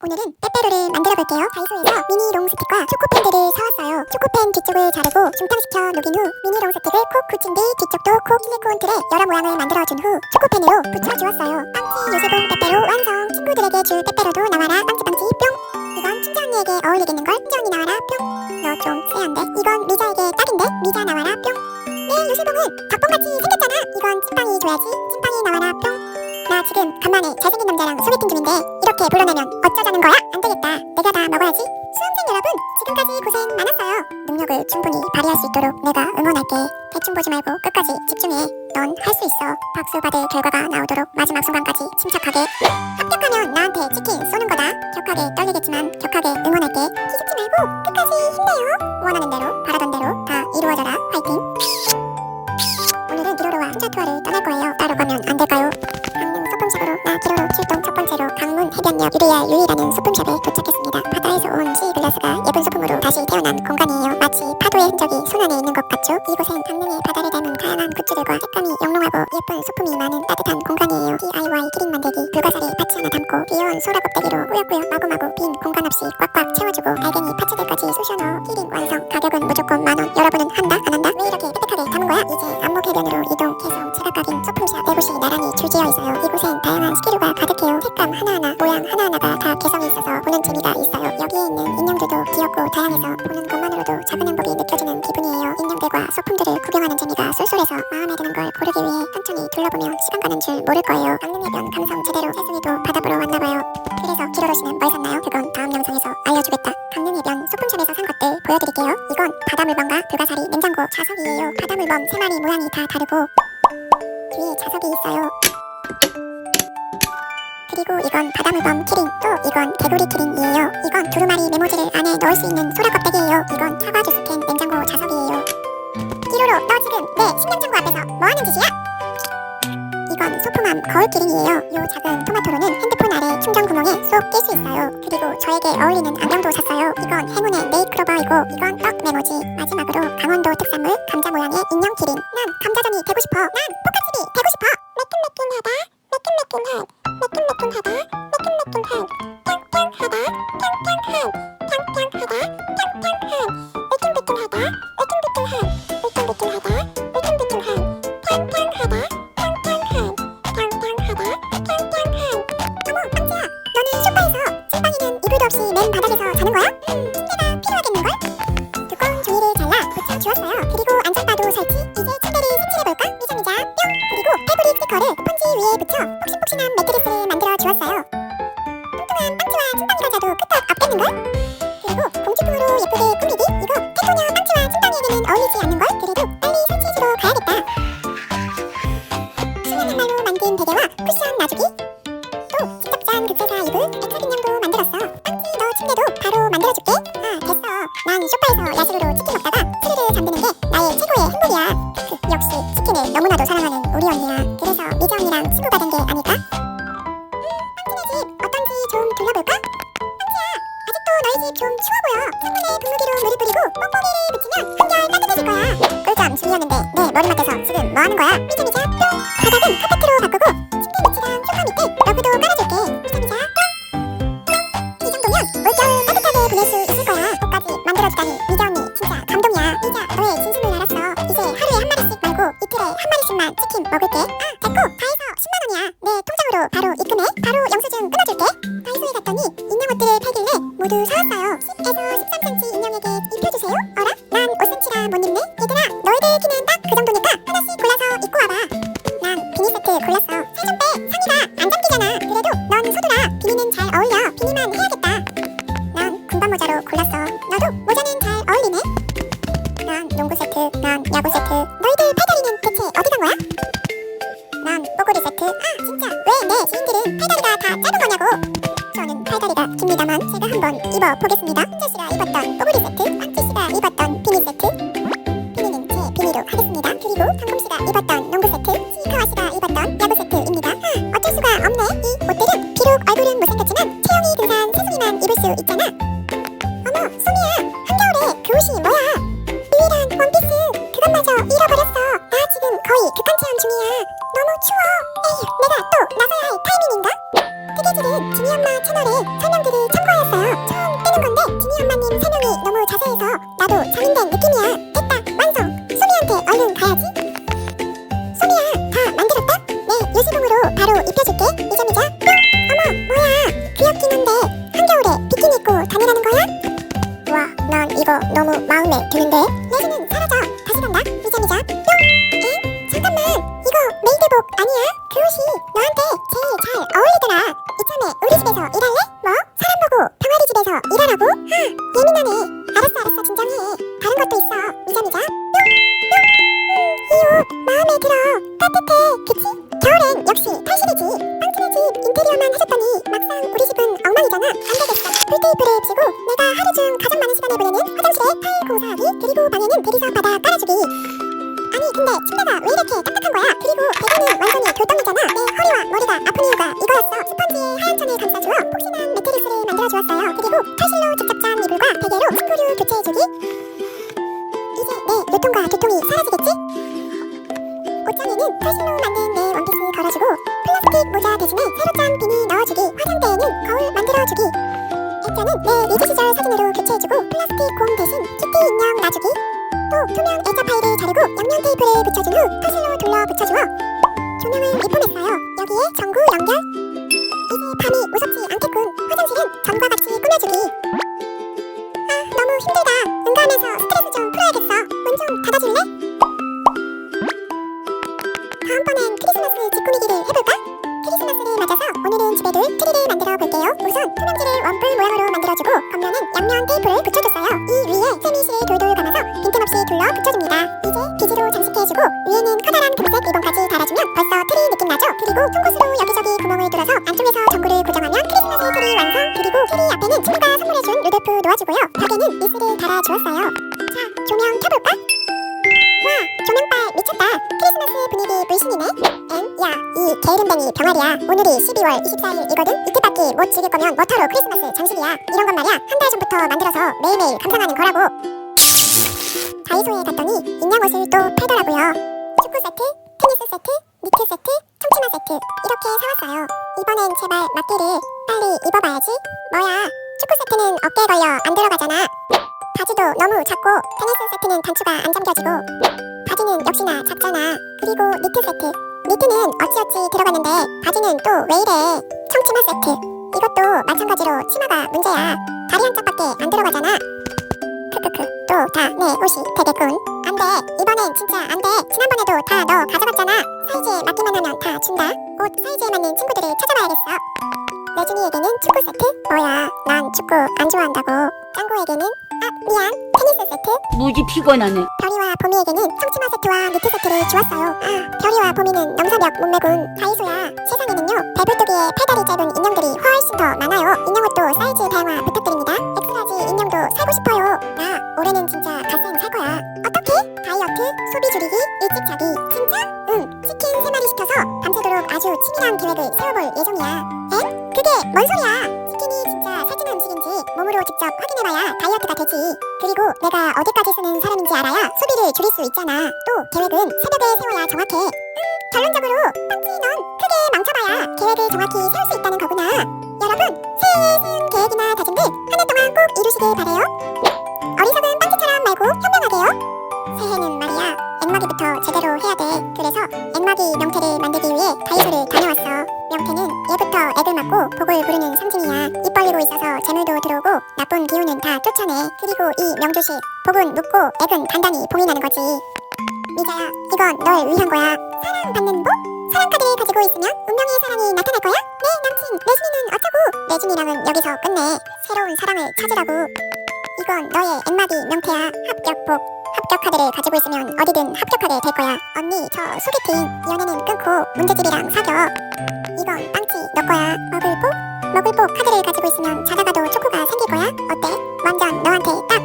오늘은 빼빼로를 만들어 볼게요. 다이소에서 미니 롱 스틱과 초코펜들을 사왔어요. 초코펜 뒤쪽을 자르고 중탕시켜 녹인 후 미니 롱 스틱을 콕 굳힌 뒤 뒤쪽도 콕 실리콘 틀에 여러 모양을 만들어 준 후 초코펜으로 붙여 주었어요. 빵치 요새봉 빼빼로 완성. 친구들에게 줄 빼빼로도 나와라 빵치 빵치 뿅. 이건 춘자 언니에게 어울리겠는걸 춘자 언니 나와라 뿅. 너 좀 쎄한데? 이건 미자에게 딱인데? 미자 나와라 뿅. 내 요새봉은 닭봉같이 생겼잖아. 이건 찐빵이 줘야지. 찐빵이 나와라 뿅. 나 지금 간만에 잘생긴 남자랑 소개팅 중인데 이렇게 불러내면 어쩌자는 거야? 안 되겠다. 내가 다 먹어야지. 수험생 여러분, 지금까지 고생 많았어요. 능력을 충분히 발휘할 수 있도록 내가 응원할게. 대충 보지 말고 끝까지 집중해. 넌 할 수 있어. 박수 받을 결과가 나오도록 마지막 순간까지 침착하게. 합격하면 나한테 치킨 쏘는 거다. 격하게 떨리겠지만 격하게 응원할게. 기죽지 말고 끝까지 힘내요. 원하는 대로 바라던 대로 다 이루어져라. 화이팅. 오늘은 기로로와 혼자 투어를 떠날 거예요. 따로 가면 안 될까요? 강릉 소품샵으로 나 기로로 출동 첫 번째 해변역 유리알 유이라는 소품샵에 도착했습니다. 바다에서 온 시글라스가 예쁜 소품으로 다시 태어난 공간이에요. 마치 파도의 흔적이 손 안에 있는 것 같죠? 이곳엔 강릉의 바다를 닮은 다양한 굿즈들과 색감이 영롱하고 예쁜 소품이 많은 따뜻한 공간이에요. DIY 키링 만들기, 불가사리 파츠 하나 담고 귀여운 소라 껍데기로 꾸역꾸역 마구마구 빈 공간 없이 꽉꽉 채워주고 알갱이 파츠들까지 쑤셔넣어 키링 완성. 가격은 무조건 만원. 여러분은 한다? 안 한다? 왜 이렇게 빽빽하게 담은 거야? 이제 안목 해변으로 이동. 계속 제각각인 소품샵 네 곳이 나란히 줄지어 있어요. 이곳엔 다양한 스키류가 가득 다양해서 보는 것만으로도 작은 행복이 느껴지는 기분이에요. 인형들과 소품들을 구경하는 재미가 쏠쏠해서 마음에 드는 걸 고르기 위해 천천히 둘러보면 시간 가는 줄 모를 거예요. 강릉 해변 감성 제대로 혜승이도 바다보러 왔나봐요. 그래서 씨는 뭘 샀나요? 그건 다음 영상에서 알려주겠다. 강릉 해변 소품샵에서 산 것들 보여드릴게요. 이건 바다 물범과 불가사리 냉장고 자석이에요. 바다 물범 세 마리 모양이 다 다르고 뒤에 자석이 있어요. 그리고 이건 바다물범 키링 또 이건 개구리 키링이에요. 이건 두루마리 메모지를 안에 넣을 수 있는 소라 껍데기예요. 이건 사과 주스 캔 냉장고 자석이에요. 끼로로 너 지금 내 식량창고 앞에서 뭐하는 짓이야? 이건 소품함 거울 키링이에요. 요 작은 토마토로는 핸드폰 아래 충전 구멍에 쏙 낄 수 있어요. 그리고 저에게 어울리는 안경도 샀어요. 이건 행운의 네이클로버이고 이건 떡 메모지. 마지막으로 강원도 특산물 감자 모양의 인형 키링. 난 감자전이 되고 싶어. 난 볶음집이 되고 싶어. 매끈매끈하다. 매끈매끈한 매끈매끈하다 매끈매끈한 탕탕하다 탕탕한 탕탕하다 탕탕한 매끈매끈하다 매끈매끈한 매끈매끈하다 매끈매끈한 탕탕하다 탕탕한 탕탕하다 탕탕한 어머 빵지야 너는 소파에서 찐빵이는 이불도 없이 맨 바닥에서 자는 거야? 음 침대가 필요하겠는걸? 두꺼운 종이를 잘라 붙여 주었어요 주었어요 뚱뚱한 빵치와 찐빵이 가 자도 끄떡 없겠는걸? 그리고 공주품으로 예쁘게 꾸미기? 이거 캐토녀 빵치와 찐빵이에게는 어울리지 않는 걸? 그래도 빨리 설치해주러 가야겠다. 수면 양말로 만든 베개와 쿠션 놔주기. 또 직접 짠 극세사 이불 인형도 만들었어. 빵치 너 침대도 바로 만들어줄게. 아 됐어. 난 소파에서 야식으로 치킨 먹다가 스르르 잠드는 게 나의 최고의 행복이야. 크, 역시 치킨을 너무나도 사랑하는 우리 언니야. 그래서 미자 언니랑 친구가 된 게 아닐까? 치킨 먹을게. 아 됐고 다 해서 10만 원이야. 내 통장으로 바로 입금해. 바로 영수증 끊어줄게. 다이소에 갔더니 인형 옷들을 팔길래 모두 사왔어요. 10에서 13cm 그리고 상금 씨가 입었던 농구 세트 시카와 씨가 입었던 야구 세트입니다. 아 어쩔 수가 없네. 이 옷들은 비록 얼굴은 못생겼지만 체형이 근사한 세순이만 입을 수 있잖아. 어머 소미야 한겨울에 그 옷이 뭐야? 유일한 원피스. 그것마저 잃어버렸어. 나 지금 거의 극한 체험 중이야. 너무 추워. 에휴 내가 또 나서야 할 타이밍인가? 뜨개질은 지니 엄마 채널에 알았어, 알았어, 진정해. 다른 것도 있어. 미자미자. 뿅, 뿅. 음, 이옷 마음에 들어. 따뜻해. 그치? 겨울엔 역시 탈실이지. 빵집의 집 인테리어만 해줬더니 막상 우리 집은 엉망이잖아. 안 되겠어. 불테이프를 붙이고 내가 하루 중 가장 많은 시간을 보내는 화장실에 타일 공사하기 그리고 방에는 대리석 바닥 깔아주기. 아니 근데 침대가 왜 이렇게 딱딱한 거야? 그리고 베개는 완전히 돌덩이잖아. 내 허리와 머리가 아픈 이유가 이거였어. 스펀지에 하얀 천을 감싸주어 폭신한 매트리스를 만들어주었어요. 그리고 탈실로 직접 옷장에는 탈실로 만든 내 원피스 걸어주고 플라스틱 모자 대신에 짠 비니 넣어주기. 화장대에는 거울 만들어주기. 액자는 내 리즈 시절 사진으로 교체해주고 플라스틱 공 대신 키티 인형 놔주기. 또 투명 액자 파일을 자르고 양면 테이프를 붙여준 후 타실로 둘러 붙여주어 조명을 리폼했어요. 여기에 전구 연결. 이제 밤이 무섭지 않겠군. 화장실은 전과 같이 꾸며주기. 아 너무 힘들다. 응가하면서 스트레스 좀 풀어야겠어. 문 좀 닫아줄래? 투명지를 원뿔 모양으로 만들어주고 겉면은 양면 테이프를 붙여줬어요. 이 위에 세미실을 돌돌 감아서 빈틈없이 둘러 붙여줍니다. 이제 비지로 장식해주고 위에는 커다란 금색 리본까지 달아주면 벌써 트리 느낌 나죠? 그리고 송곳으로 여기저기 구멍을 뚫어서 안쪽에서 전구를 고정하면 크리스마스 트리 완성! 그리고 트리 앞에는 친구가 선물해준 루돌프 놓아주고요. 벽에는 리스를 달아주었어요. 자, 조명 켜볼까? 와, 조명빨 미쳤다. 크리스마스 분위기 물씬이네. 엥? 야, 이 게으름뱅이 병아리야. 오늘이 12월 24일이거든? 이때 밖에 못 즐길 거면 뭐하러 크리스마스 장식이야. 이런 건 말이야. 한 달 전부터 만들어서 매일매일 감상하는 거라고. 다이소에 갔더니 인형 옷을 또 팔더라고요. 축구 세트, 테니스 세트, 니트 세트, 청치마 세트 이렇게 사왔어요. 이번엔 제발 맞기를 빨리 입어봐야지. 뭐야? 축구 세트는 어깨에 걸려 안 들어가잖아. 바지도 너무 작고 테니스 세트는 단추가 안 잠겨지고 바지는 역시나 작잖아. 그리고 니트 세트. 니트는 어찌어찌 들어갔는데 바지는 또 왜 이래? 청치마 세트. 이것도 마찬가지로 치마가 문제야. 다리 한 짝밖에 안 들어가잖아. 크크크. 또 다 내 옷이 되겠군. 안 돼. 이번엔 진짜 안 돼. 지난번에도 다 너 가져갔잖아. 사이즈에 맞기만 하면 다 준다. 옷 사이즈에 맞는 친구들을 찾아봐야겠어. 내준이에게는 축구 세트? 뭐야, 난 축구 안 좋아한다고. 짱구에게는 아 미안 테니스 세트. 무지 피곤하네. 별이와 보미에게는 청치마 세트와 니트 세트를 주었어요. 아, 별이와 보미는 넘사벽 몸매군. 다이소야. 세상에는요, 배불뚝이의 팔다리 짧은 인형들이 훨씬 더 많아요. 인형 옷도 사이즈 다양화 부탁드립니다. 엑스라지 인형도 사고 싶어요. 나 올해는 진짜 갓생 살 거야. 어떻게? 다이어트, 소비 줄이기, 일찍 자기. 진짜? 응. 치킨 세 마리 시켜서 밤새도록 아주 치밀한 계획을 세워볼 예정이야. 엥? 그게 뭔 소리야? 치킨이 진짜 살찌는 음식인지 몸으로 직접 확인 해봐야 다이어트가 되지. 그리고 내가 어디까지 쓰는 사람인지 알아야 소비를 줄일 수 있잖아. 또 계획은 새벽에 세워야 정확해. 음, 결론적으로 빵찌 넌 크게 망쳐봐야 계획을 정확히 세울 수 있다는 거구나. 여러분, 새해에 세운 계획이나 다짐들 한 해 동안 꼭 이루시길 바래요. 어리석은 빵찌처럼 말고 현명하게요. 새해는 말이야, 앵마기부터 제대로 해야 돼. 그래서 앵마기 명태를 만들기 위해 다이소를 다녀왔어. 명태는 예부터 액을 맞고 복을 부르는 상징이야. 있어서 재물도 들어오고 나쁜 기운은 다 쫓아내. 그리고 이 명주식 복은 묻고 액은 단단히 봉인하는 거지. 미자야, 이건 널 위한 거야. 사랑받는 복? 사랑 카드를 가지고 있으면 운명의 사랑이 나타날 거야? 내 남친 내준이는 어쩌고? 내준이랑은 여기서 끝내. 새로운 사랑을 찾으라고. 이건 너의 엠마기 명태야. 합격 복. 합격 카드를 가지고 있으면 어디든 합격하게 될 거야. 언니, 저 소개팅 연애는 끊고 문제집이랑 사겨. 이건 빵치 너 거야. 먹을 복? 먹을 복 카드를 가지고 있으면 자다가도 초코가 생길 거야. 어때? 완전 너한테 딱